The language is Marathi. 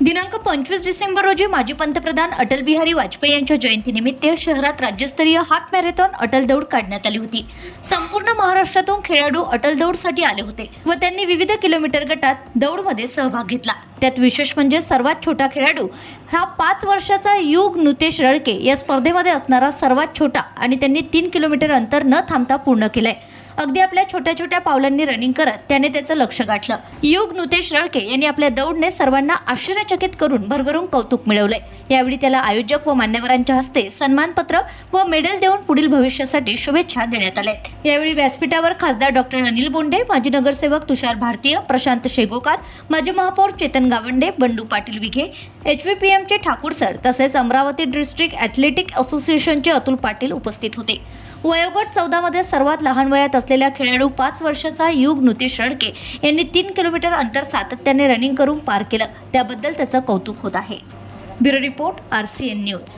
दिनांक पंचवीस डिसेंबर रोजी माजी पंतप्रधान अटल बिहारी वाजपेयी यांच्या जयंतीनिमित्त शहरात राज्यस्तरीय हाफ मॅरेथॉन अटल दौड काढण्यात आली होती. संपूर्ण महाराष्ट्रातून खेळाडू अटल दौडसाठी आले होते व त्यांनी विविध किलोमीटर गटात दौडमध्ये सहभाग घेतला. त्यात विशेष म्हणजे सर्वात छोटा खेळाडू हा पाच वर्षाचा युग नुतेश रळके या स्पर्धेमध्ये असणारा सर्वात छोटा आणि त्यांनी तीन किलोमीटर अंतर न थांबता पूर्ण केलंय. अगदी आपल्या छोट्या छोट्या पावलांनी रनिंग करत त्याने त्याचं लक्ष गाठलं. युग नुतेश रळके यांनी आपल्या दौडने सर्वांना आश्चर्य आश्चर्यचकित करून भरभरून कौतुक मिळवलंय. यावेळी त्याला आयोजक व मान्यवरांच्या हस्ते सन्मानपत्र व मेडल देऊन पुढील भविष्यासाठी शुभेच्छा देण्यात आल्या यावेळी व्यासपीठावर खासदार डॉक्टर अनिल बोंडे माजी नगरसेवक तुषार भारतीय प्रशांत शेगोकार माजी महापौर Chetan Gawande Bandu Patil Vikhe H V P एमचे Thakur sir तसेच अमरावती डिस्ट्रिक्ट ॲथलेटिक असोसिएशनचे अतुल पाटील उपस्थित होते. वयोगट चौदामध्ये सर्वात लहान वयात असलेला खेळाडू पाच वर्षाचा युग नुतीश रडके यांनी तीन किलोमीटर अंतर सातत्याने रनिंग करून पार केलं. त्याबद्दल त्याचं कौतुक होत आहे. Bureau report R C N news.